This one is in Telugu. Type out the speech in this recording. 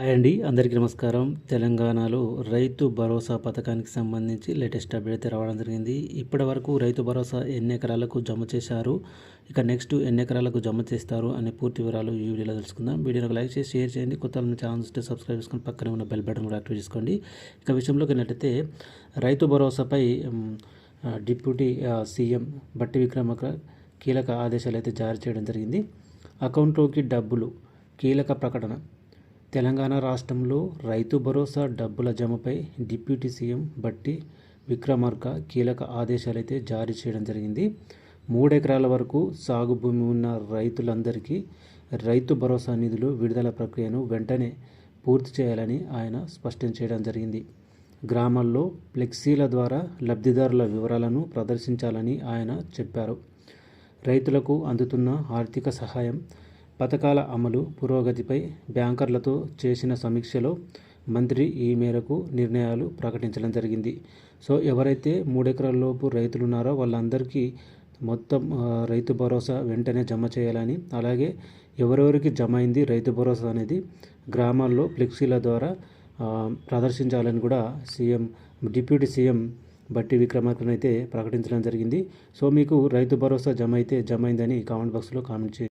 హాయ్ అండి అందరికీ నమస్కారం. తెలంగాణలో రైతు భరోసా పథకానికి సంబంధించి లేటెస్ట్ అప్డేట్ రావడం జరిగింది. ఇప్పటి వరకు రైతు భరోసా ఎన్ని ఎకరాలకు జమ చేశారు ఇక నెక్స్ట్ ఎన్ని ఎకరాలకు జమ చేస్తారు అనే పూర్తి వివరాలు ఈ వీడియోలో తెలుసుకుందాం. వీడియోని లైక్ చేసి షేర్ చేయండి. కొత్త వాళ్ళ ఛానల్ చూస్తే సబ్స్క్రైబ్ చేసుకొని పక్కనే ఉన్న బెల్ బటన్ కూడా యాక్టివేట్ చేసుకోండి. ఇక విషయంలోకి వెళ్ళినట్టయితే రైతు భరోసాపై డిప్యూటీ సీఎం బట్టి విక్రమక కీలక ఆదేశాలు అయితే జారీ చేయడం జరిగింది. అకౌంట్లోకి డబ్బులు కీలక ప్రకటన తెలంగాణ రాష్ట్రంలో రైతు భరోసా డబ్బుల జమపై డిప్యూటీ సీఎం బట్టి విక్రమార్క కీలక ఆదేశాలైతే జారీ చేయడం జరిగింది. మూడెకరాల వరకు సాగు భూమి ఉన్న రైతులందరికీ రైతు భరోసా నిధులు విడుదల ప్రక్రియను వెంటనే పూర్తి చేయాలని ఆయన స్పష్టం చేయడం జరిగింది. గ్రామాల్లో ఫ్లెక్సీల ద్వారా లబ్ధిదారుల వివరాలను ప్రదర్శించాలని ఆయన చెప్పారు. రైతులకు అందుతున్న ఆర్థిక సహాయం పథకాల అమలు పురోగతిపై బ్యాంకర్లతో చేసిన సమీక్షలో మంత్రి ఈ మేరకు నిర్ణయాలు ప్రకటించడం జరిగింది. సో ఎవరైతే మూడెకరాల లోపు రైతులు ఉన్నారో వాళ్ళందరికీ మొత్తం రైతు భరోసా వెంటనే జమ చేయాలని అలాగే ఎవరెవరికి జమ అయింది రైతు భరోసా అనేది గ్రామాల్లో ఫ్లెక్సీల ద్వారా ప్రదర్శించాలని కూడా సీఎం డిప్యూటీ సీఎం బట్టి విక్రమార్కన్ అయితే ప్రకటించడం జరిగింది. సో మీకు రైతు భరోసా జమ అయితే జమ అయిందని కామెంట్ బాక్స్లో కామెంట్ చేయండి.